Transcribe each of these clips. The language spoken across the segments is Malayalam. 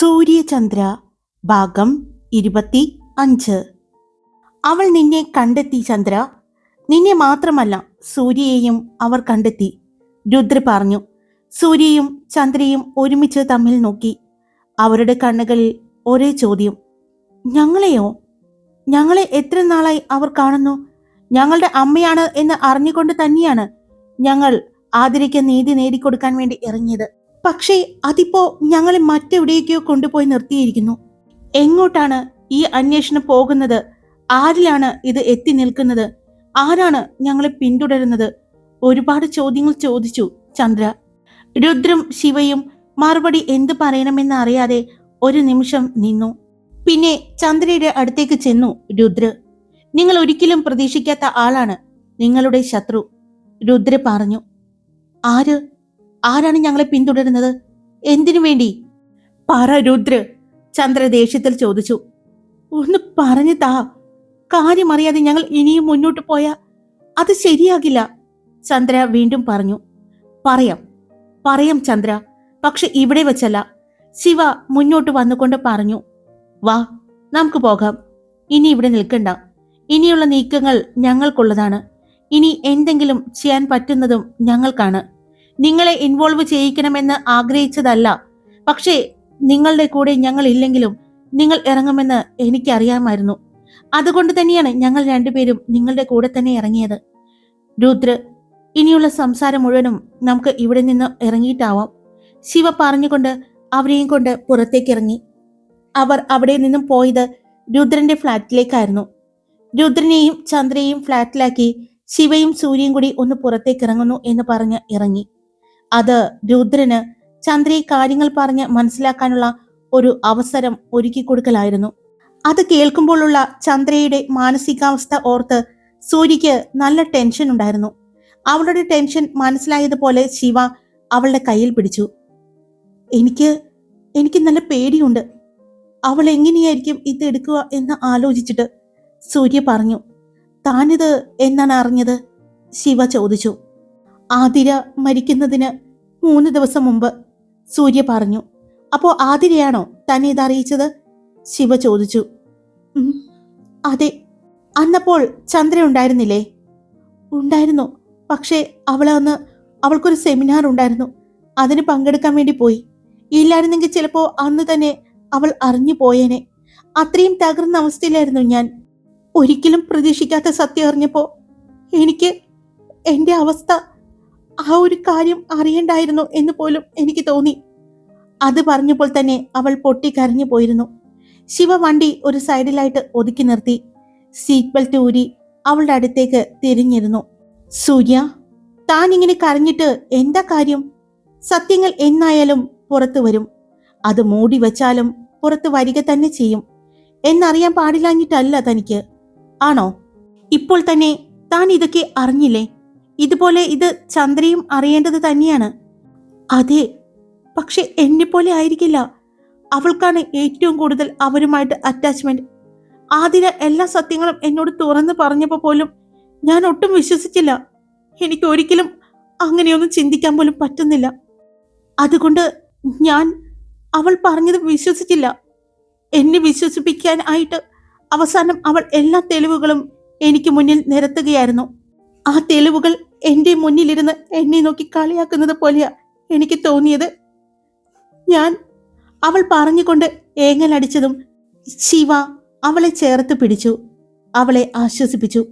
സൂര്യചന്ദ്ര ഭാഗം ഇരുപത്തി അഞ്ച്. അവൾ നിന്നെ കണ്ടെത്തി ചന്ദ്ര. നിന്നെ മാത്രമല്ല സൂര്യയെയും അവർ കണ്ടെത്തി. രുദ്ര പറഞ്ഞു സൂര്യയും ചന്ദ്രയും ഒരുമിച്ച് തമ്മിൽ നോക്കി. അവരുടെ കണ്ണുകളിൽ ഒരേ ചോദ്യം ഞങ്ങളെയോ? ഞങ്ങളെ എത്ര നാളായി അവർ കാണുന്നു? ഞങ്ങളുടെ അമ്മയാണ് എന്ന് അറിഞ്ഞുകൊണ്ട് തന്നെയാണ് ഞങ്ങൾ ആതിരയ്ക്ക് നീതി നേടിക്കൊടുക്കാൻ വേണ്ടി ഇറങ്ങിയത്. പക്ഷേ അതിപ്പോ ഞങ്ങളെ മറ്റെവിടേക്കോ കൊണ്ടുപോയി നിർത്തിയിരിക്കുന്നു. എങ്ങോട്ടാണ് ഈ അന്വേഷണം പോകുന്നത്? ആരിലാണ് ഇത് എത്തി നിൽക്കുന്നത്? ആരാണ് ഞങ്ങളെ പിന്തുടരുന്നത്? ഒരുപാട് ചോദ്യങ്ങൾ ചോദിച്ചു ചന്ദ്ര. രുദ്രം ശിവയും മറുപടി എന്തു പറയണമെന്ന് അറിയാതെ ഒരു നിമിഷം നിന്നു. പിന്നെ ചന്ദ്രയുടെ അടുത്തേക്ക് ചെന്നു രുദ്ര. നിങ്ങൾ ഒരിക്കലും പ്രതീക്ഷിക്കാത്ത ആളാണ് നിങ്ങളുടെ ശത്രു രുദ്ര പറഞ്ഞു. ആര്? ആരാണ് ഞങ്ങളെ പിന്തുടരുന്നത്? എന്തിനു വേണ്ടി? പറ രുദ്ര. ചന്ദ്ര ദേഷ്യത്തിൽ ചോദിച്ചു. ഒന്ന് പറഞ്ഞു താ. കാര്യമറിയാതെ ഞങ്ങൾ ഇനിയും മുന്നോട്ട് പോയാ അത് ശരിയാകില്ല. ചന്ദ്ര വീണ്ടും പറഞ്ഞു. പറയാം. പറയാം ചന്ദ്ര. പക്ഷെ ഇവിടെ വെച്ചല്ല. ശിവ മുന്നോട്ട് വന്നുകൊണ്ട് പറഞ്ഞു. വാ നമുക്ക് പോകാം. ഇനി ഇവിടെ നിൽക്കണ്ട. ഇനിയുള്ള നീക്കങ്ങൾ ഞങ്ങൾക്കുള്ളതാണ്. ഇനി എന്തെങ്കിലും ചെയ്യാൻ പറ്റുന്നതും ഞങ്ങൾക്കാണ്. നിങ്ങളെ ഇൻവോൾവ് ചെയ്യിക്കണമെന്ന് ആഗ്രഹിച്ചതല്ല. പക്ഷേ നിങ്ങളുടെ കൂടെ ഞങ്ങൾ ഇല്ലെങ്കിലും നിങ്ങൾ ഇറങ്ങുമെന്ന് എനിക്കറിയാമായിരുന്നു. അതുകൊണ്ട് തന്നെയാണ് ഞങ്ങൾ രണ്ടുപേരും നിങ്ങളുടെ കൂടെ തന്നെ ഇറങ്ങിയത്. രുദ്ര ഇനിയുള്ള സംസാരം മുഴുവനും നമുക്ക് ഇവിടെ നിന്ന് ഇറങ്ങിയിട്ടാവാം. ശിവ പറഞ്ഞുകൊണ്ട് അവരെയും കൊണ്ട് പുറത്തേക്ക് ഇറങ്ങി അവർ അവിടെ നിന്നും പോയത് രുദ്രന്റെ ഫ്ലാറ്റിലേക്കായിരുന്നു. രുദ്രനെയും ചന്ദ്രയെയും ഫ്ലാറ്റിലാക്കി ശിവയും സൂര്യയും കൂടി ഒന്ന് പുറത്തേക്ക് ഇറങ്ങുന്നു എന്ന് പറഞ്ഞ് ഇറങ്ങി. അത് രുദ്രന് ചന്ദ്രയെ കാര്യങ്ങൾ പറഞ്ഞ് മനസ്സിലാക്കാനുള്ള ഒരു അവസരം ഒരുക്കി കൊടുക്കലായിരുന്നു. അത് കേൾക്കുമ്പോഴുള്ള ചന്ദ്രയുടെ മാനസികാവസ്ഥ ഓർത്ത് സൂര്യക്ക് നല്ല ടെൻഷൻ ഉണ്ടായിരുന്നു. അവളുടെ ടെൻഷൻ മനസ്സിലായതുപോലെ ശിവ അവളുടെ കയ്യിൽ പിടിച്ചു. എനിക്ക് എനിക്ക് നല്ല പേടിയുണ്ട്. അവൾ എങ്ങനെയായിരിക്കും ഇത് എടുക്കുക എന്ന് ആലോചിച്ചിട്ട്? സൂര്യ പറഞ്ഞു. താനിത് എന്നാണ് അറിഞ്ഞത്? ശിവ ചോദിച്ചു. ആതിര മരിക്കുന്നതിന് മൂന്ന് ദിവസം മുമ്പ് സൂര്യ പറഞ്ഞു അപ്പോ ആതിരയാണോ തന്നെ ഇത് അറിയിച്ചത്? ശിവ ചോദിച്ചു അതെ. അന്നപ്പോൾ ചന്ദ്ര ഉണ്ടായിരുന്നില്ലേ? ഉണ്ടായിരുന്നു. പക്ഷേ അവളെ അന്ന് അവൾക്കൊരു സെമിനാർ ഉണ്ടായിരുന്നു. അതിന് പങ്കെടുക്കാൻ വേണ്ടി പോയി. ഇല്ലായിരുന്നെങ്കിൽ ചിലപ്പോ അന്ന് തന്നെ അവൾ അറിഞ്ഞു പോയേനെ. അത്രയും തകർന്ന അവസ്ഥയിലായിരുന്നു ഞാൻ. ഒരിക്കലും പ്രതീക്ഷിക്കാത്ത സത്യം അറിഞ്ഞപ്പോ എനിക്ക് എന്റെ അവസ്ഥ ആ ഒരു കാര്യം അറിയണ്ടായിരുന്നു എന്ന് പോലും എനിക്ക് തോന്നി. അത് പറഞ്ഞപ്പോൾ തന്നെ അവൾ പൊട്ടിക്കരഞ്ഞു പോയിരുന്നു. ശിവ വണ്ടി ഒരു സൈഡിലായിട്ട് ഒതുക്കി നിർത്തി. സീറ്റ് ബെൽറ്റ് ഊരി അവളുടെ അടുത്തേക്ക് തിരിഞ്ഞിരുന്നു. സൂര്യ താൻ ഇങ്ങനെ കരഞ്ഞിട്ട് എന്താ കാര്യം? സത്യങ്ങൾ എന്നായാലും പുറത്തു വരും. അത് മൂടി വച്ചാലും പുറത്ത് വരിക തന്നെ ചെയ്യും. എന്നറിയാൻ പാടില്ലാഞ്ഞിട്ടല്ല തനിക്ക്. ആണോ? ഇപ്പോൾ തന്നെ താൻ ഇതൊക്കെ അറിഞ്ഞില്ലേ? ഇതുപോലെ ഇത് ചന്ദ്രയും അറിയേണ്ടത് തന്നെയാണ്. അതെ പക്ഷെ പോലെ ആയിരിക്കില്ല. അവൾക്കാണ് ഏറ്റവും കൂടുതൽ അവരുമായിട്ട് അറ്റാച്ച്മെന്റ് ആതിര എല്ലാ സത്യങ്ങളും എന്നോട് തുറന്ന് പറഞ്ഞപ്പോൾ പോലും ഞാൻ ഒട്ടും വിശ്വസിച്ചില്ല. എനിക്ക് ഒരിക്കലും അങ്ങനെയൊന്നും ചിന്തിക്കാൻ പോലും പറ്റുന്നില്ല. അതുകൊണ്ട് ഞാൻ അവൾ പറഞ്ഞത് വിശ്വസിച്ചില്ല. എന്നെ വിശ്വസിപ്പിക്കാൻ ആയിട്ട് അവസാനം അവൾ എല്ലാ തെളിവുകളും എനിക്ക് മുന്നിൽ നിരത്തുകയായിരുന്നു. ആ തെളിവുകൾ എന്റെ മുന്നിലിരുന്ന് എന്നെ നോക്കി കളിയാക്കുന്നത് പോലെയാ എനിക്ക് തോന്നിയത്. ഞാൻ അവൾ പറഞ്ഞുകൊണ്ട് ഏങ്ങലടിച്ചതും ശിവ അവളെ ചേർത്ത് പിടിച്ചു. അവളെ ആശ്വസിപ്പിച്ചു.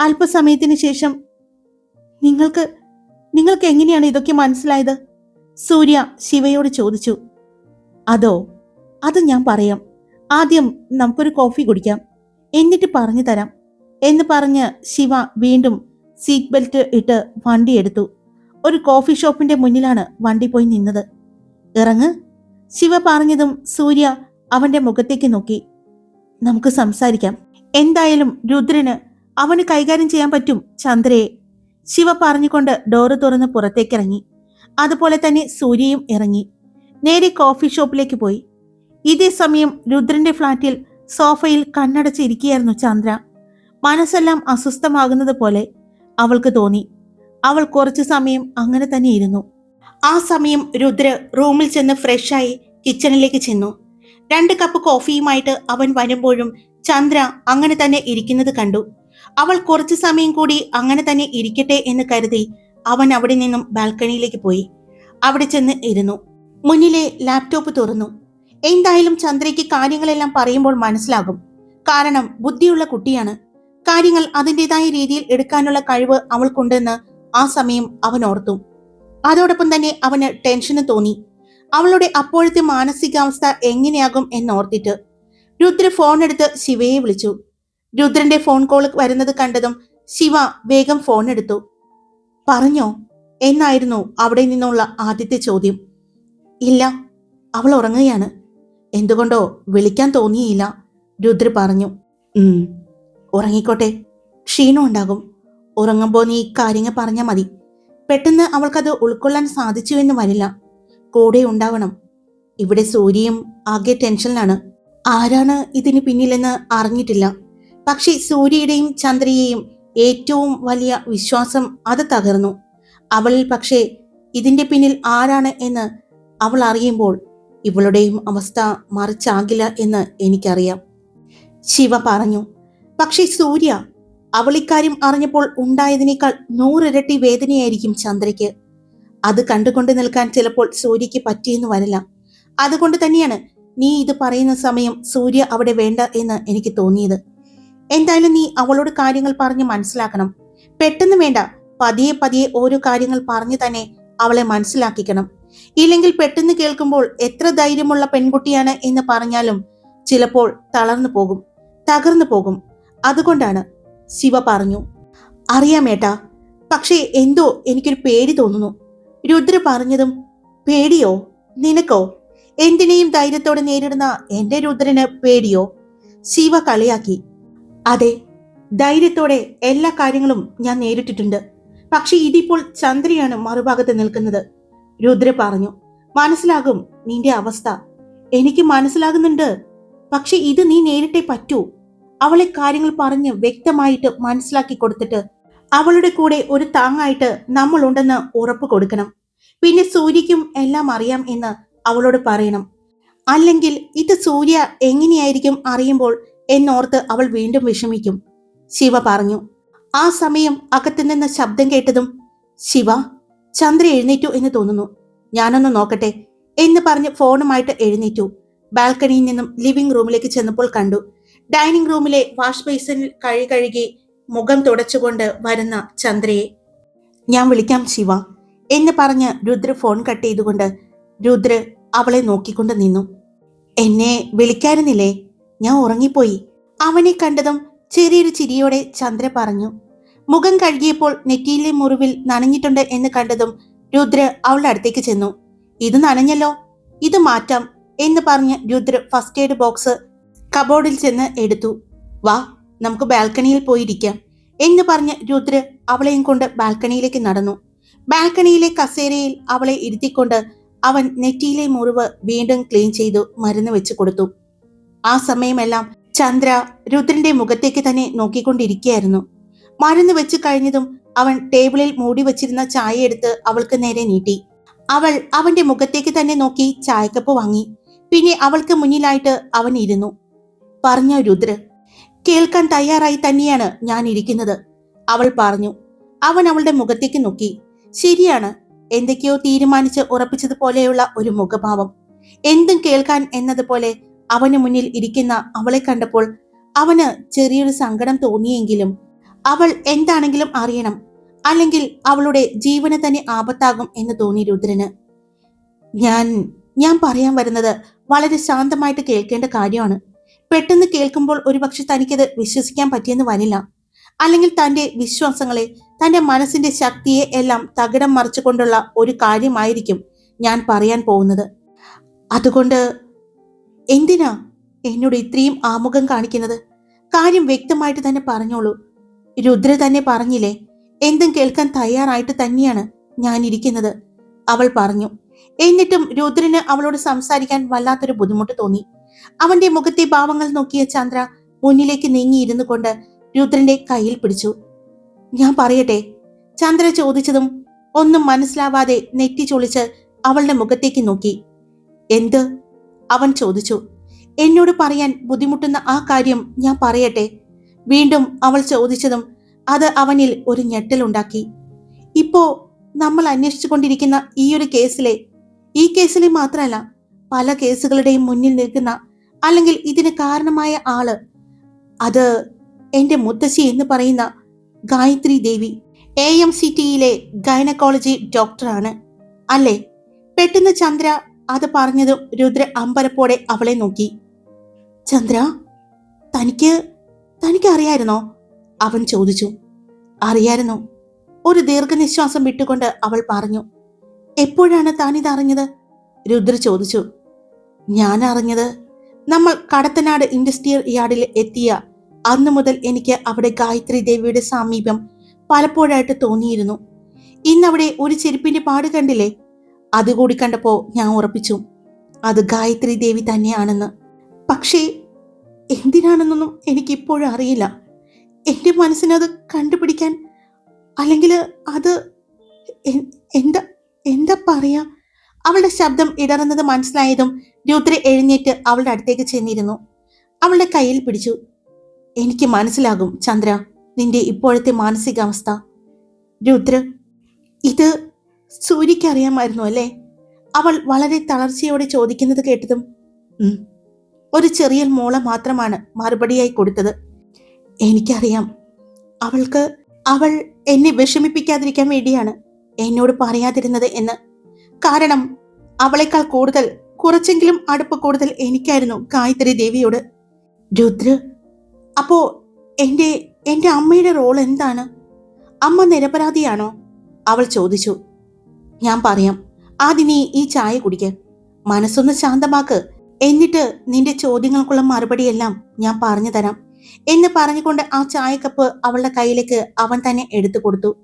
അല്പസമയത്തിന് ശേഷം നിങ്ങൾക്ക് നിങ്ങൾക്ക് എങ്ങനെയാണ് ഇതൊക്കെ മനസ്സിലായത്? സൂര്യ ശിവയോട് ചോദിച്ചു. അതോ അത് ഞാൻ പറയാം. ആദ്യം നമുക്കൊരു കോഫി കുടിക്കാം. എന്നിട്ട് പറഞ്ഞു തരാം എന്ന് പറഞ്ഞ് ശിവ വീണ്ടും സീറ്റ് ബെൽറ്റ് ഇട്ട് വണ്ടി എടുത്തു. ഒരു കോഫി ഷോപ്പിന്റെ മുന്നിലാണ് വണ്ടി പോയി നിന്നത്. ഇറങ്ങ്. ശിവ പറഞ്ഞതും സൂര്യ അവന്റെ മുഖത്തേക്ക് നോക്കി. നമുക്ക് സംസാരിക്കാം. എന്തായാലും രുദ്രന് അവന് കൈകാര്യം ചെയ്യാൻ പറ്റും ചന്ദ്രയെ. ശിവ പറഞ്ഞുകൊണ്ട് ഡോറ് തുറന്ന് പുറത്തേക്കിറങ്ങി. അതുപോലെ തന്നെ സൂര്യയും ഇറങ്ങി. നേരെ കോഫി ഷോപ്പിലേക്ക് പോയി. ഇതേ സമയം രുദ്രന്റെ ഫ്ളാറ്റിൽ സോഫയിൽ കണ്ണടച്ചിരിക്കുകയായിരുന്നു ചന്ദ്ര. മനസ്സെല്ലാം അസ്വസ്ഥമാകുന്നത് പോലെ അവൾക്ക് തോന്നി. അവൾ കുറച്ചു സമയം അങ്ങനെ തന്നെ ഇരുന്നു. ആ സമയം രുദ്ര റൂമിൽ ചെന്ന് ഫ്രഷായി കിച്ചണിലേക്ക് ചെന്നു. രണ്ട് കപ്പ് കോഫിയുമായിട്ട് അവൻ വരുമ്പോഴും ചന്ദ്ര അങ്ങനെ തന്നെ ഇരിക്കുന്നത് കണ്ടു. അവൾ കുറച്ചു സമയം കൂടി അങ്ങനെ തന്നെ ഇരിക്കട്ടെ എന്ന് കരുതി അവൻ അവിടെ നിന്നും ബാൽക്കണിയിലേക്ക് പോയി. അവിടെ ചെന്ന് ഇരുന്നു. മുന്നിലെ ലാപ്ടോപ്പ് തുറന്നു. എന്തായാലും ചന്ദ്രയ്ക്ക് കാര്യങ്ങളെല്ലാം പറയുമ്പോൾ മനസ്സിലാകും. കാരണം ബുദ്ധിയുള്ള കുട്ടിയാണ്. കാര്യങ്ങൾ അതിന്റെതായ രീതിയിൽ എടുക്കാനുള്ള കഴിവ് അവൾക്കുണ്ടെന്ന് ആ സമയം അവൻ ഓർത്തു. അതോടൊപ്പം തന്നെ അവന് ടെൻഷന് തോന്നി. അവളുടെ അപ്പോഴത്തെ മാനസികാവസ്ഥ എങ്ങനെയാകും എന്നോർത്തിട്ട് രുദ്ര ഫോൺ എടുത്ത് ശിവയെ വിളിച്ചു. രുദ്രന്റെ ഫോൺ കോൾ വരുന്നത് കണ്ടതും ശിവ വേഗം ഫോൺ എടുത്തു. പറഞ്ഞോ? എന്നായിരുന്നു അവിടെ നിന്നുള്ള ആദ്യത്തെ ചോദ്യം. ഇല്ല അവൾ ഉറങ്ങുകയാണ്. എന്തുകൊണ്ടോ വിളിക്കാൻ തോന്നിയില്ല രുദ്ര പറഞ്ഞു. ഉറങ്ങിക്കോട്ടെ. ക്ഷീണം ഉണ്ടാകും ഉറങ്ങുമ്പോൾ നീ കാര്യങ്ങൾ പറഞ്ഞാൽ മതി. പെട്ടെന്ന് അവൾക്കത് ഉൾക്കൊള്ളാൻ സാധിച്ചു എന്ന് വരില്ല. കൂടെ ഉണ്ടാവണം. ഇവിടെ സൂര്യയും ആകെ ടെൻഷനിലാണ്. ആരാണ് ഇതിന് പിന്നിലെന്ന് അറിഞ്ഞിട്ടില്ല. പക്ഷേ സൂര്യയുടെയും ചന്ദ്രയെയും ഏറ്റവും വലിയ വിശ്വാസം അത് തകർന്നു. അവളിൽ പക്ഷേ ഇതിന്റെ പിന്നിൽ ആരാണ് എന്ന് അവൾ അറിയുമ്പോൾ ഇവളുടെയും അവസ്ഥ മറിച്ചാകില്ല എന്ന് എനിക്കറിയാം. ശിവ പറഞ്ഞു പക്ഷേ സൂര്യ അവൾ ഇക്കാര്യം അറിഞ്ഞപ്പോൾ ഉണ്ടായതിനേക്കാൾ നൂറിരട്ടി വേദനയായിരിക്കും ചന്ദ്രയ്ക്ക്. അത് കണ്ടുകൊണ്ട് നിൽക്കാൻ ചിലപ്പോൾ സൂര്യയ്ക്ക് പറ്റിയെന്ന് വരില്ല. അതുകൊണ്ട് തന്നെയാണ് നീ ഇത് പറയുന്ന സമയം സൂര്യ അവിടെ വേണ്ട എന്ന് എനിക്ക് തോന്നിയത്. എന്തായാലും നീ അവളോട് കാര്യങ്ങൾ പറഞ്ഞ് മനസ്സിലാക്കണം. പെട്ടെന്ന് വേണ്ട പതിയെ പതിയെ ഓരോ കാര്യങ്ങൾ പറഞ്ഞു തന്നെ അവളെ മനസ്സിലാക്കിക്കണം. ഇല്ലെങ്കിൽ പെട്ടെന്ന് കേൾക്കുമ്പോൾ എത്ര ധൈര്യമുള്ള പെൺകുട്ടിയാണ് എന്ന് പറഞ്ഞാലും ചിലപ്പോൾ തളർന്നു പോകും തകർന്നു പോകും. അതുകൊണ്ടാണ് ശിവ പറഞ്ഞു അറിയാമേട്ടാ പക്ഷേ എന്തോ എനിക്കൊരു പേടി തോന്നുന്നു. രുദ്ര പറഞ്ഞതും പേടിയോ? നിനക്കോ? എന്തിനേയും ധൈര്യത്തോടെ നേരിടുന്ന എന്റെ രുദ്രന് പേടിയോ? ശിവ കളിയാക്കി അതെ ധൈര്യത്തോടെ എല്ലാ കാര്യങ്ങളും ഞാൻ നേരിട്ടിട്ടുണ്ട് പക്ഷെ ഇതിപ്പോൾ ചന്ദ്രയാണ് മറുഭാഗത്ത് നിൽക്കുന്നത്. രുദ്ര പറഞ്ഞു മനസ്സിലാകും നിന്റെ അവസ്ഥ. എനിക്ക് മനസ്സിലാകുന്നുണ്ട് പക്ഷെ ഇത് നീ നേരിട്ടേ പറ്റൂ. അവളെ കാര്യങ്ങൾ പറഞ്ഞ് വ്യക്തമായിട്ട് മനസ്സിലാക്കി കൊടുത്തിട്ട് അവളുടെ കൂടെ ഒരു താങ്ങായിട്ട് നമ്മൾ ഉണ്ടെന്ന് ഉറപ്പ് കൊടുക്കണം. പിന്നെ സൂര്യക്കും എല്ലാം അറിയാം എന്ന് അവളോട് പറയണം. അല്ലെങ്കിൽ ഇത് സൂര്യ എങ്ങനെയായിരിക്കും അറിയുമ്പോൾ എന്നോർത്ത് അവൾ വീണ്ടും വിഷമിക്കും. ശിവ പറഞ്ഞു. ആ സമയം അകത്തു നിന്ന് ശബ്ദം കേട്ടതും ശിവ ചന്ദ്ര എഴുന്നേറ്റു എന്ന് തോന്നുന്നു. ഞാനൊന്ന് നോക്കട്ടെ എന്ന് പറഞ്ഞ് ഫോണുമായിട്ട് എഴുന്നേറ്റു. ബാൽക്കണിയിൽ നിന്നും ലിവിംഗ് റൂമിലേക്ക് ചെന്നപ്പോൾ കണ്ടു. ഡൈനിങ് റൂമിലെ വാഷ് ബേസിനിൽ കഴി കഴുകി മുഖം തുടച്ചുകൊണ്ട് വരുന്ന ചന്ദ്രയെ. ഞാൻ വിളിക്കാം ശിവ എന്ന് പറഞ്ഞ് രുദ്ര ഫോൺ കട്ട് ചെയ്തുകൊണ്ട് രുദ്ര അവളെ നോക്കിക്കൊണ്ട് നിന്നു. എന്നെ വിളിക്കാനെന്നില്ലേ? ഞാൻ ഉറങ്ങിപ്പോയി. അവനെ കണ്ടതും ചെറിയൊരു ചിരിയോടെ ചന്ദ്ര പറഞ്ഞു. മുഖം കഴുകിയപ്പോൾ നെറ്റിയിലെ മുറിവിൽ നനഞ്ഞിട്ടുണ്ട് എന്ന് കണ്ടതും രുദ്ര അവളുടെ അടുത്തേക്ക് ചെന്നു. ഇത് നനഞ്ഞല്ലോ. ഇത് മാറ്റാം എന്ന് പറഞ്ഞ് രുദ്ര ഫസ്റ്റ് എയ്ഡ് ബോക്സ് കബോർഡിൽ ചെന്ന് എടുത്തു. വാ നമുക്ക് ബാൽക്കണിയിൽ പോയിരിക്കാം എന്ന് പറഞ്ഞ് രുദ്ര അവളെയും കൊണ്ട് ബാൽക്കണിയിലേക്ക് നടന്നു. ബാൽക്കണിയിലെ കസേരയിൽ അവളെ ഇരുത്തിക്കൊണ്ട് അവൻ നെറ്റിയിലെ മുറിവ് വീണ്ടും ക്ലീൻ ചെയ്തു മരുന്ന് വെച്ച് കൊടുത്തു. ആ സമയമെല്ലാം ചന്ദ്ര രുദ്രന്റെ മുഖത്തേക്ക് തന്നെ നോക്കിക്കൊണ്ടിരിക്കുകയായിരുന്നു. മരുന്ന് വെച്ച് കഴിഞ്ഞതും അവൻ ടേബിളിൽ മൂടി വെച്ചിരുന്ന ചായ എടുത്ത് അവൾക്ക് നേരെ നീട്ടി. അവൾ അവന്റെ മുഖത്തേക്ക് തന്നെ നോക്കി ചായക്കപ്പ് വാങ്ങി. പിന്നെ അവൾക്ക് മുന്നിലായിട്ട് അവൻ ഇരുന്നു. പറഞ്ഞ രുദ്ര കേൾക്കാൻ തയ്യാറായി തന്നെയാണ് ഞാൻ ഇരിക്കുന്നത്. അവൾ പറഞ്ഞു. അവൻ അവളുടെ മുഖത്തേക്ക് നോക്കി. ശരിയാണ്. എന്തൊക്കെയോ തീരുമാനിച്ച് ഉറപ്പിച്ചതുപോലെയുള്ള ഒരു മുഖഭാവം. എന്തും കേൾക്കാൻ എന്നതുപോലെ അവന് മുന്നിൽ ഇരിക്കുന്ന അവളെ കണ്ടപ്പോൾ അവന് ചെറിയൊരു സങ്കടം തോന്നിയെങ്കിലും അവൾ എന്താണെങ്കിലും അറിയണം. അല്ലെങ്കിൽ അവളുടെ ജീവന് തന്നെ ആപത്താകും എന്ന് തോന്നി രുദ്രന്. ഞാൻ ഞാൻ പറയാൻ വരുന്നത് വളരെ ശാന്തമായിട്ട് കേൾക്കേണ്ട കാര്യമാണ്. പെട്ടെന്ന് കേൾക്കുമ്പോൾ ഒരുപക്ഷെ തനിക്കത് വിശ്വസിക്കാൻ പറ്റിയെന്ന് വരില്ല അല്ലെങ്കിൽ തന്റെ വിശ്വാസങ്ങളെ തന്റെ മനസ്സിന്റെ ശക്തിയെ എല്ലാം തകിടം മറിച്ചുകൊണ്ടുള്ള ഒരു കാര്യമായിരിക്കും ഞാൻ പറയാൻ പോകുന്നത്. അതുകൊണ്ട് എന്തിനാ എന്നോട് ഇത്രയും ആമുഖം കാണിക്കുന്നത്? കാര്യം വ്യക്തമായിട്ട് തന്നെ പറഞ്ഞോളൂ. രുദ്ര തന്നെ പറഞ്ഞില്ലേ എന്തും കേൾക്കാൻ തയ്യാറായിട്ട് തന്നെയാണ് ഞാൻ ഇരിക്കുന്നത്. അവൾ പറഞ്ഞു. എന്നിട്ടും രുദ്രന് അവളോട് സംസാരിക്കാൻ വല്ലാത്തൊരു ബുദ്ധിമുട്ട് തോന്നി. അവന്റെ മുഖത്തെ ഭാവങ്ങൾ നോക്കിയ ചന്ദ്ര മുന്നിലേക്ക് നീങ്ങിയിരുന്നു കൊണ്ട് രുദ്രന്റെ കയ്യിൽ പിടിച്ചു. ഞാൻ പറയട്ടെ ചന്ദ്ര ചോദിച്ചതും ഒന്നും മനസ്സിലാവാതെ നെറ്റി ചൊളിച്ച് അവളുടെ മുഖത്തേക്ക് നോക്കി. എന്ത്? അവൻ ചോദിച്ചു. എന്നോട് പറയാൻ ബുദ്ധിമുട്ടുന്ന ആ കാര്യം ഞാൻ പറയട്ടെ? വീണ്ടും അവൾ ചോദിച്ചതും അത് അവനിൽ ഒരു ഞെട്ടലുണ്ടാക്കി ഇപ്പോ നമ്മൾ അന്വേഷിച്ചു കൊണ്ടിരിക്കുന്ന ഈ ഒരു കേസിലെ ഈ കേസിലെ മാത്രമല്ല പല കേസുകളുടെയും മുന്നിൽ നിൽക്കുന്ന അല്ലെങ്കിൽ ഇതിന് കാരണമായ ആൾ. അത് എന്റെ മുത്തശ്ശി എന്ന് പറയുന്ന Gayathri Devi A M C ടിയിലെ gynaecology ഡോക്ടറാണ്. അല്ലേ? പെട്ടെന്ന് ചന്ദ്ര അത് പറഞ്ഞതും രുദ്ര അമ്പരപ്പോടെ അവളെ നോക്കി. ചന്ദ്ര തനിക്ക് തനിക്ക് അറിയായിരുന്നോ? അവൻ ചോദിച്ചു. അറിയായിരുന്നു. ഒരു ദീർഘനിശ്വാസം വിട്ടുകൊണ്ട് അവൾ പറഞ്ഞു. എപ്പോഴാണ് താൻ ഇതറിഞ്ഞത് രുദ്ര ചോദിച്ചു. ഞാൻ അറിഞ്ഞത് നമ്മൾ കടത്തനാട് ഇൻഡസ്ട്രിയൽ യാർഡിൽ എത്തിയ അന്നു മുതൽ എനിക്ക് അവിടെ ഗായത്രി ദേവിയുടെ സമീപം പലപ്പോഴായിട്ട് തോന്നിയിരുന്നു. ഇന്നവിടെ ഒരു ചെരുപ്പിന്റെ പാട് കണ്ടില്ലേ? അതുകൂടി കണ്ടപ്പോൾ ഞാൻ ഉറപ്പിച്ചു. അത് ഗായത്രി ദേവി തന്നെയാണെന്ന്. പക്ഷേ എന്തിനാണെന്നൊന്നും എനിക്കിപ്പോഴും അറിയില്ല. എന്റെ മനസ്സിനത് കണ്ടുപിടിക്കാൻ അല്ലെങ്കിൽ അത് എന്താ എന്താ പറയാ? അവളുടെ ശബ്ദം ഇടറുന്നത് മനസ്സിലായതും രുദ്ര എഴുന്നേറ്റ് അവളുടെ അടുത്തേക്ക് ചെന്നിരുന്നു. അവളുടെ കയ്യിൽ പിടിച്ചു. എനിക്ക് മനസ്സിലാകും ചന്ദ്ര. നിന്റെ ഇപ്പോഴത്തെ മാനസികാവസ്ഥ. രുദ്ര ഇത് സൂര്യക്ക് അറിയാമായിരുന്നു അല്ലേ? അവൾ വളരെ തളർച്ചയോടെ ചോദിക്കുന്നത് കേട്ടതും ഒരു ചെറിയ മോള മാത്രമാണ് മറുപടിയായി കൊടുത്തത്. എനിക്കറിയാം. അവൾക്ക് അവൾ എന്നെ വിഷമിപ്പിക്കാതിരിക്കാൻ വേണ്ടിയാണ് എന്നോട് പറയാതിരുന്നത് എന്ന്. കാരണം അവളെക്കാൾ കൂടുതൽ കുറച്ചെങ്കിലും അടുപ്പ് കൂടുതൽ എനിക്കായിരുന്നു ഗായത്രി ദേവിയോട്. രുദ്ര അപ്പോ എന്റെ എന്റെ അമ്മയുടെ റോൾ എന്താണ്? അമ്മ നിരപരാധിയാണോ? അവൾ ചോദിച്ചു. ഞാൻ പറയാം ആദ്യം നീ ഈ ചായ കുടിക്ക്. മനസ്സൊന്ന് ശാന്തമാക്ക്. എന്നിട്ട് നിന്റെ ചോദ്യങ്ങൾക്കുള്ള മറുപടിയെല്ലാം ഞാൻ പറഞ്ഞു തരാം എന്ന് പറഞ്ഞുകൊണ്ട് ആ ചായക്കപ്പ് അവളുടെ കയ്യിലേക്ക് അവൻ തന്നെ എടുത്തു കൊടുത്തു.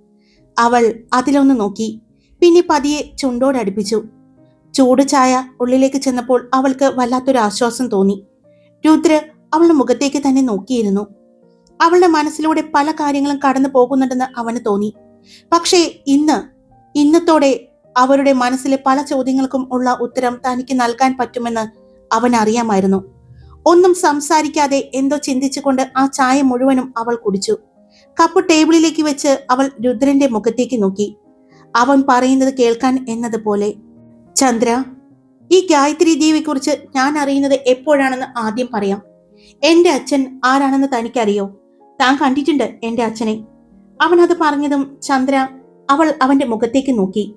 അവൾ അതിലൊന്ന് നോക്കി. പിന്നെ പതിയെ ചുണ്ടോടടുപ്പിച്ചു ചൂട് ചായ ഉള്ളിലേക്ക് ചെന്നപ്പോൾ അവൾക്ക് വല്ലാത്തൊരു ആശ്വാസം തോന്നി. രുദ്ര അവളുടെ മുഖത്തേക്ക് തന്നെ നോക്കിയിരുന്നു. അവളുടെ മനസ്സിലൂടെ പല കാര്യങ്ങളും കടന്നു പോകുന്നുണ്ടെന്ന് അവന് തോന്നി. പക്ഷേ ഇന്ന് ഇന്നത്തോടെ അവരുടെ മനസ്സിലെ പല ചോദ്യങ്ങൾക്കും ഉള്ള ഉത്തരം തനിക്ക് നൽകാൻ പറ്റുമെന്ന് അവൻ അറിയാമായിരുന്നു. ഒന്നും സംസാരിക്കാതെ എന്തോ ചിന്തിച്ചുകൊണ്ട് ആ ചായ മുഴുവനും അവൾ കുടിച്ചു. കപ്പ് ടേബിളിലേക്ക് വെച്ച് അവൾ രുദ്രന്റെ മുഖത്തേക്ക് നോക്കി. അവൻ പറയുന്നത് കേൾക്കാൻ എന്നതുപോലെ ചന്ദ്ര ഈ ഗായത്രി ദേവിയെക്കുറിച്ച് ഞാൻ അറിയുന്നത് എപ്പോഴാണെന്ന് ആദ്യം പറയാം. എന്റെ അച്ഛൻ ആരാണെന്ന് തനിക്കറിയോ? താൻ കണ്ടിട്ടുണ്ട് എന്റെ അച്ഛനെ. അവൻ അത് പറഞ്ഞതും ചന്ദ്ര അവൾ അവന്റെ മുഖത്തേക്ക് നോക്കി.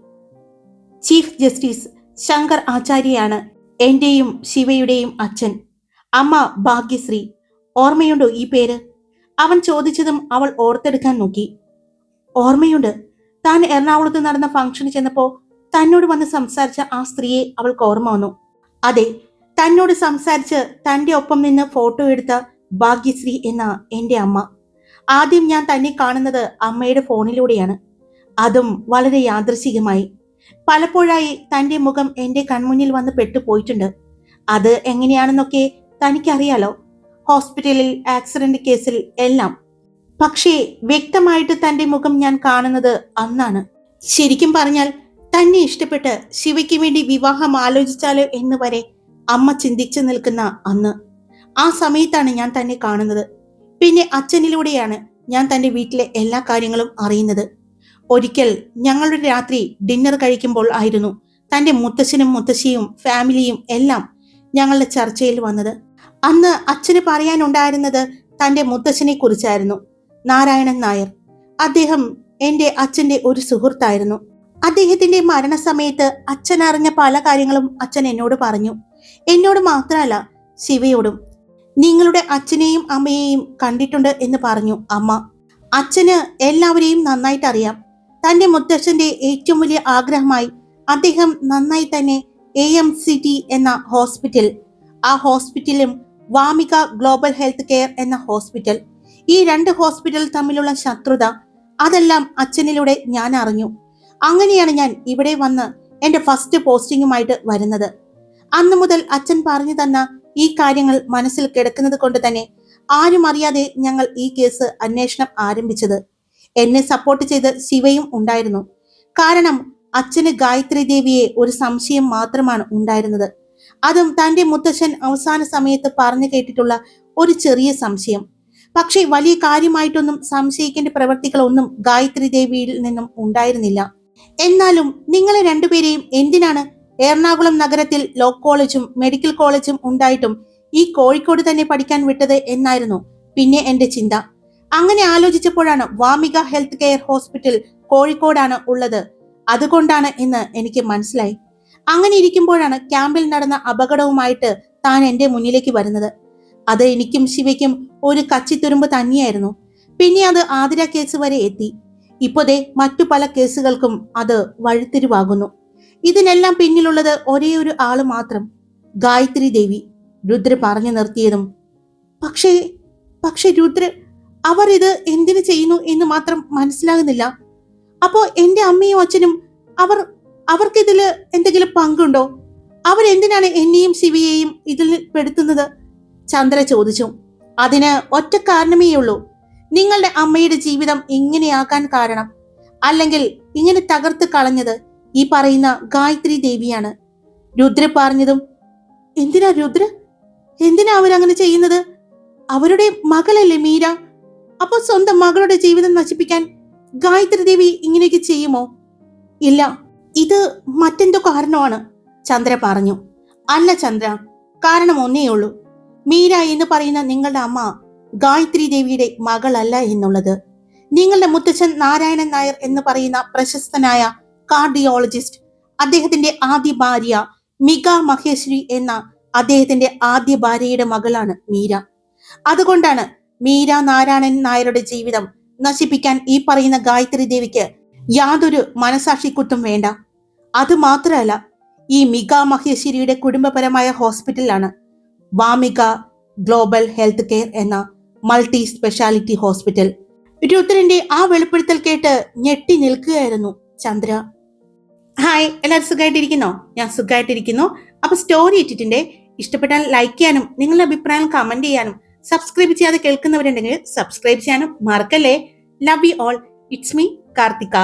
ചീഫ് ജസ്റ്റിസ് ശങ്കർ ആചാര്യയാണ് എന്റെയും ശിവയുടെയും അച്ഛൻ. അമ്മ ഭാഗ്യശ്രീ. ഓർമ്മയുണ്ടോ ഈ പേര്? അവൻ ചോദിച്ചതും അവൾ ഓർത്തെടുക്കാൻ നോക്കി. ഓർമ്മയുണ്ട്. താൻ എറണാകുളത്ത് നടന്ന ഫംഗ്ഷന് ചെന്നപ്പോ തന്നോട് വന്ന് സംസാരിച്ച ആ സ്ത്രീയെ അവൾക്ക് ഓർമ്മ വന്നു. അതെ തന്നോട് സംസാരിച്ച് തന്റെ ഒപ്പം നിന്ന് ഫോട്ടോ എടുത്ത ഭാഗ്യശ്രീ എന്ന എന്റെ അമ്മ. ആദ്യം ഞാൻ തന്നെ കാണുന്നത് അമ്മയുടെ ഫോണിലൂടെയാണ്. അതും വളരെ യാദൃശികമായി. പലപ്പോഴായി തന്റെ മുഖം എന്റെ കൺമുന്നിൽ വന്ന് പെട്ടുപോയിട്ടുണ്ട്. അത് എങ്ങനെയാണെന്നൊക്കെ തനിക്കറിയാലോ? ഹോസ്പിറ്റലിൽ ആക്സിഡന്റ് കേസിൽ എല്ലാം പക്ഷേ വ്യക്തമായിട്ട് തന്റെ മുഖം ഞാൻ കാണുന്നത് അന്നാണ്. ശരിക്കും പറഞ്ഞാൽ തന്നെ ഇഷ്ടപ്പെട്ട് ശിവയ്ക്ക് വേണ്ടി വിവാഹം ആലോചിച്ചാലോ എന്ന് വരെ അമ്മ ചിന്തിച്ചു നിൽക്കുന്ന അന്ന്. ആ സമയത്താണ് ഞാൻ തന്നെ കാണുന്നത്. പിന്നെ അച്ഛനിലൂടെയാണ് ഞാൻ തന്റെ വീട്ടിലെ എല്ലാ കാര്യങ്ങളും അറിയുന്നത്. ഒരിക്കൽ ഞങ്ങളുടെ രാത്രി ഡിന്നർ കഴിക്കുമ്പോൾ ആയിരുന്നു തന്റെ മുത്തശ്ശനും മുത്തശ്ശിയും ഫാമിലിയും എല്ലാം ഞങ്ങളുടെ ചർച്ചയിൽ വന്നത്. അന്ന് അച്ഛന് പറയാനുണ്ടായിരുന്നത് തന്റെ മുത്തശ്ശനെ കുറിച്ചായിരുന്നു നാരായണൻ നായർ. അദ്ദേഹം എന്റെ അച്ഛന്റെ ഒരു സുഹൃത്തായിരുന്നു. അദ്ദേഹത്തിന്റെ മരണസമയത്ത് അച്ഛൻ അറിഞ്ഞ പല കാര്യങ്ങളും അച്ഛൻ എന്നോട് പറഞ്ഞു. എന്നോട് മാത്രമല്ല ശിവയോടും നിങ്ങളുടെ അച്ഛനെയും അമ്മയെയും കണ്ടിട്ടുണ്ട് എന്ന് പറഞ്ഞു അമ്മ. അച്ഛന് എല്ലാവരെയും നന്നായിട്ട് അറിയാം. തന്റെ മുത്തച്ഛന്റെ ഏറ്റവും വലിയ ആഗ്രഹമായി അദ്ദേഹം നന്നായി തന്നെ എ എം സി ടി എന്ന ഹോസ്പിറ്റൽ ആ ഹോസ്പിറ്റലും വാമിക ഗ്ലോബൽ ഹെൽത്ത് കെയർ എന്ന ഹോസ്പിറ്റൽ ഈ രണ്ട് ഹോസ്പിറ്റൽ തമ്മിലുള്ള ശത്രുത അതെല്ലാം അച്ഛനിലൂടെ ഞാൻ അറിഞ്ഞു. അങ്ങനെയാണ് ഞാൻ ഇവിടെ വന്ന് എന്റെ ഫസ്റ്റ് പോസ്റ്റിങ്ങുമായിട്ട് വരുന്നത്. അന്നു മുതൽ അച്ഛൻ പറഞ്ഞു തന്ന ഈ കാര്യങ്ങൾ മനസ്സിൽ കിടക്കുന്നത് കൊണ്ട് തന്നെ ആരും അറിയാതെ ഞങ്ങൾ ഈ കേസ് അന്വേഷണം ആരംഭിച്ചത്. എന്നെ സപ്പോർട്ട് ചെയ്ത് ശിവയും ഉണ്ടായിരുന്നു. കാരണം അച്ഛന് ഗായത്രി ദേവിയെ ഒരു സംശയം മാത്രമാണ് ഉണ്ടായിരുന്നത്. അതും തന്റെ മുത്തശ്ശൻ അവസാന സമയത്ത് പറഞ്ഞു കേട്ടിട്ടുള്ള ഒരു ചെറിയ സംശയം. പക്ഷേ വലിയ കാര്യമായിട്ടൊന്നും സംശയിക്കേണ്ട പ്രവൃത്തികളൊന്നും ഗായത്രി ദേവിയിൽ നിന്നും ഉണ്ടായിരുന്നില്ല. എന്നാലും നിങ്ങളെ രണ്ടുപേരെയും എന്തിനാണ് എറണാകുളം നഗരത്തിൽ ലോ കോളേജും മെഡിക്കൽ കോളേജും ഉണ്ടായിട്ടും ഈ കോഴിക്കോട് തന്നെ പഠിക്കാൻ വിട്ടത് എന്നായിരുന്നു പിന്നെ എന്റെ ചിന്ത. അങ്ങനെ ആലോചിച്ചപ്പോഴാണ് വാമിക ഹെൽത്ത് കെയർ ഹോസ്പിറ്റൽ കോഴിക്കോടാണ് ഉള്ളത്. അതുകൊണ്ടാണ് എന്ന് എനിക്ക് മനസ്സിലായി. അങ്ങനെ ഇരിക്കുമ്പോഴാണ് ക്യാമ്പിൽ നടന്ന അപകടവുമായിട്ട് താൻ എന്റെ മുന്നിലേക്ക് വരുന്നത്. അത് എനിക്കും ശിവയ്ക്കും ഒരു കച്ചിത്തുരുമ്പ് തന്നെയായിരുന്നു. പിന്നെ അത് ആതിര കേസ് വരെ എത്തി. ഇപ്പോതേ മറ്റു പല കേസുകൾക്കും അത് വഴിത്തിരിവാകുന്നു. ഇതിനെല്ലാം പിന്നിലുള്ളത് ഒരേ ഒരു ആൾ മാത്രം ഗായത്രി ദേവി. രുദ്ര പറഞ്ഞു നിർത്തിയതും പക്ഷേ പക്ഷെ രുദ്ര അവർ ഇത് എന്തിനു ചെയ്യുന്നു എന്ന് മാത്രം മനസ്സിലാകുന്നില്ല. അപ്പോ എന്റെ അമ്മയും അച്ഛനും അവർ അവർക്കിതിൽ എന്തെങ്കിലും പങ്കുണ്ടോ? അവരെന്തിനാണ് എന്നെയും ശിവയെയും ഇതിൽ പെടുത്തുന്നത്? ചന്ദ്ര ചോദിച്ചു അതിന് ഒറ്റ കാരണമേയുള്ളൂ നിങ്ങളുടെ അമ്മയുടെ ജീവിതം ഇങ്ങനെയാക്കാൻ കാരണം. അല്ലെങ്കിൽ ഇങ്ങനെ തകർത്ത് കളഞ്ഞത് ഈ പറയുന്ന ഗായത്രി ദേവിയാണ്. രുദ്ര പറഞ്ഞതും എന്തിനാ രുദ്ര? എന്തിനാ അവരങ്ങനെ ചെയ്യുന്നത്? അവരുടെ മകളല്ലേ മീര? അപ്പോൾ സ്വന്തം മകളുടെ ജീവിതം നശിപ്പിക്കാൻ ഗായത്രി ദേവി ഇങ്ങനെയൊക്കെ ചെയ്യുമോ? ഇല്ല ഇത് മറ്റെന്തോ കാരണമാണ് ചന്ദ്ര പറഞ്ഞു. അല്ല ചന്ദ്ര കാരണം ഒന്നേ ഉള്ളൂ. മീര എന്ന് പറയുന്ന നിങ്ങളുടെ അമ്മ ഗായത്രി ദേവിയുടെ മകളല്ല എന്നുള്ളത്. നിങ്ങളുടെ മുത്തച്ഛൻ നാരായണൻ നായർ എന്ന് പറയുന്ന പ്രശസ്തനായ കാർഡിയോളജിസ്റ്റ് അദ്ദേഹത്തിന്റെ ആദ്യ ഭാര്യ മിക മഹേശ്വരി എന്ന അദ്ദേഹത്തിന്റെ ആദ്യ ഭാര്യയുടെ മകളാണ് മീര. അതുകൊണ്ടാണ് മീര നാരായണൻ നായരുടെ ജീവിതം നശിപ്പിക്കാൻ ഈ പറയുന്ന ഗായത്രി ദേവിക്ക് യാതൊരു മനസാക്ഷിക്കുത്തും വേണ്ട. അത് മാത്രമല്ല ഈ മിക മഹേശ്വരിയുടെ കുടുംബപരമായ ഹോസ്പിറ്റലാണ് വാമിക ഗ്ലോബൽ ഹെൽത്ത് കെയർ എന്ന മൾട്ടി സ്പെഷ്യാലിറ്റി ഹോസ്പിറ്റൽ. രുദ്രന്റെ ആ വെളിപ്പെടുത്തൽ കേട്ട് ഞെട്ടി നിൽക്കുകയായിരുന്നു ചന്ദ്ര. ഹായ് എല്ലാവരും സുഖമായിട്ടിരിക്കുന്നോ? ഞാൻ സുഖമായിട്ടിരിക്കുന്നു. അപ്പൊ സ്റ്റോറി ഇട്ടിട്ടുണ്ട്. ഇഷ്ടപ്പെട്ടാൽ ലൈക്ക് ചെയ്യാനും നിങ്ങളുടെ അഭിപ്രായം കമന്റ് ചെയ്യാനും സബ്സ്ക്രൈബ് ചെയ്യാതെ കേൾക്കുന്നവരുണ്ടെങ്കിൽ സബ്സ്ക്രൈബ് ചെയ്യാനും മറക്കല്ലേ. Love you all it's me Karthika